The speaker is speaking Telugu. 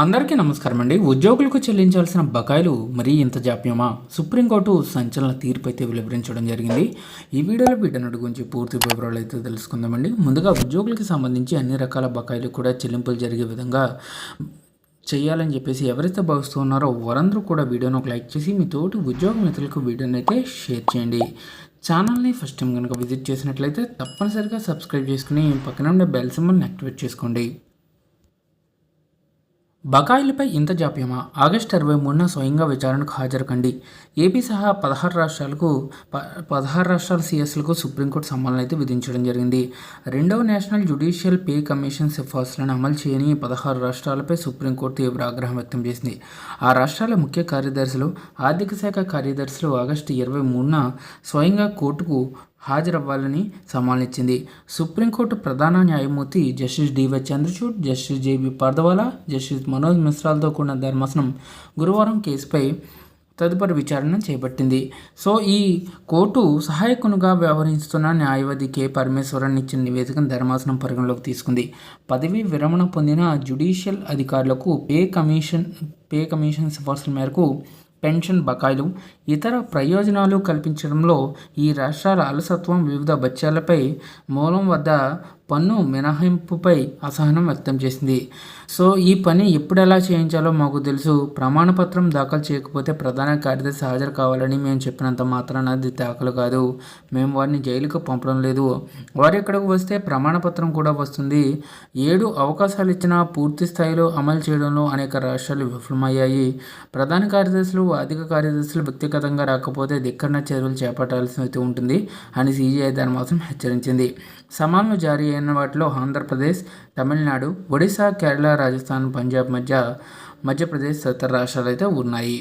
అందరికీ నమస్కారం అండి ఉద్యోగులకు చెల్లించాల్సిన బకాయిలు మరీ ఇంత జాప్యమా? సుప్రీంకోర్టు సంచలన తీర్పు అయితే వెలువరించడం జరిగింది. ఈ వీడియోలో వీటన్నిటి గురించి పూర్తి వివరాలు అయితే తెలుసుకుందామండి. ముందుగా ఉద్యోగులకు సంబంధించి అన్ని రకాల బకాయిలు కూడా చెల్లింపులు జరిగే విధంగా చేయాలని చెప్పేసి ఎవరైతే భావిస్తూ ఉన్నారో వారందరూ కూడా వీడియోను ఒక లైక్ చేసి మీ తోటి ఉద్యోగ మిత్రులకు వీడియోని అయితే షేర్ చేయండి. ఛానల్ని ఫస్ట్ టైం కనుక విజిట్ చేసినట్లయితే తప్పనిసరిగా సబ్స్క్రైబ్ చేసుకుని పక్కన ఉండే బెల్ సింబల్ని యాక్టివేట్ చేసుకోండి. బకాయిలపై ఇంత జాప్యమా? ఆగస్టు ఇరవై మూడున స్వయంగా విచారణకు హాజరుకండి. ఏపీ సహా పదహారు రాష్ట్రాలకు పదహారు రాష్ట్రాల సీఎస్లకు సుప్రీంకోర్టు సమ్మానాలు అయితే విధించడం జరిగింది. రెండవ నేషనల్ జ్యుడిషియల్ పే కమిషన్ సిఫార్సులను అమలు చేయని పదహారు రాష్ట్రాలపై సుప్రీంకోర్టు తీవ్ర ఆగ్రహం వ్యక్తం చేసింది. ఆ రాష్ట్రాల ముఖ్య కార్యదర్శులు ఆర్థిక శాఖ కార్యదర్శులు ఆగస్టు ఇరవై మూడున స్వయంగా కోర్టుకు హాజరవ్వాలని సమాలిచ్చింది సుప్రీంకోర్టు ప్రధాన న్యాయమూర్తి justice D Y Chandrachud justice J B Pardiwala justice Manoj మిశ్రాలతో కూడిన ధర్మాసనం గురువారం కేసుపై తదుపరి విచారణ చేపట్టింది. సో ఈ కోర్టు సహాయకునిగా వ్యవహరిస్తున్న న్యాయవాది కె. పరమేశ్వరన్ ఇచ్చిన నివేదికను ధర్మాసనం పరిగణలోకి తీసుకుంది. పదవీ విరమణ పొందిన జ్యుడిషియల్ అధికారులకు పే కమిషన్ పే కమిషన్ సిఫార్సుల మేరకు పెన్షన్ బకాయిలు ఇతర ప్రయోజనాలు కల్పించడంలో ఈ రాష్ట్రాల అలసత్వం వివిధ బత్యాలపై మూలం వద్ద పన్ను మినహాయింపుపై అసహనం వ్యక్తం చేసింది. సో ఈ పని ఎప్పుడు ఎలా చేయించాలో మాకు తెలుసు. ప్రమాణపత్రం దాఖలు చేయకపోతే ప్రధాన కార్యదర్శి హాజరు కావాలని మేము చెప్పినంత మాత్రాన అది దాఖలు కాదు. మేము వారిని జైలుకు పంపడం లేదు. వారు ఇక్కడికి వస్తే ప్రమాణపత్రం కూడా వస్తుంది. ఏడు అవకాశాలు ఇచ్చినా పూర్తి స్థాయిలో అమలు చేయడంలో అనేక రాష్ట్రాలు విఫలమయ్యాయి. ప్రధాన కార్యదర్శులు అధిక కార్యదర్శులు వ్యక్తిగతంగా రాకపోతే ధిక్కరణ చర్యలు చేపట్టాల్సి అయితే ఉంటుంది అని సీజీఐ ధర్మాసనం హెచ్చరించింది. సమాన్లు జారీ అయిన వాటిలో ఆంధ్రప్రదేశ్ తమిళనాడు ఒడిశా కేరళ రాజస్థాన్ పంజాబ్ మధ్య మధ్యప్రదేశ్ తదితర రాష్ట్రాలు అయితే ఉన్నాయి.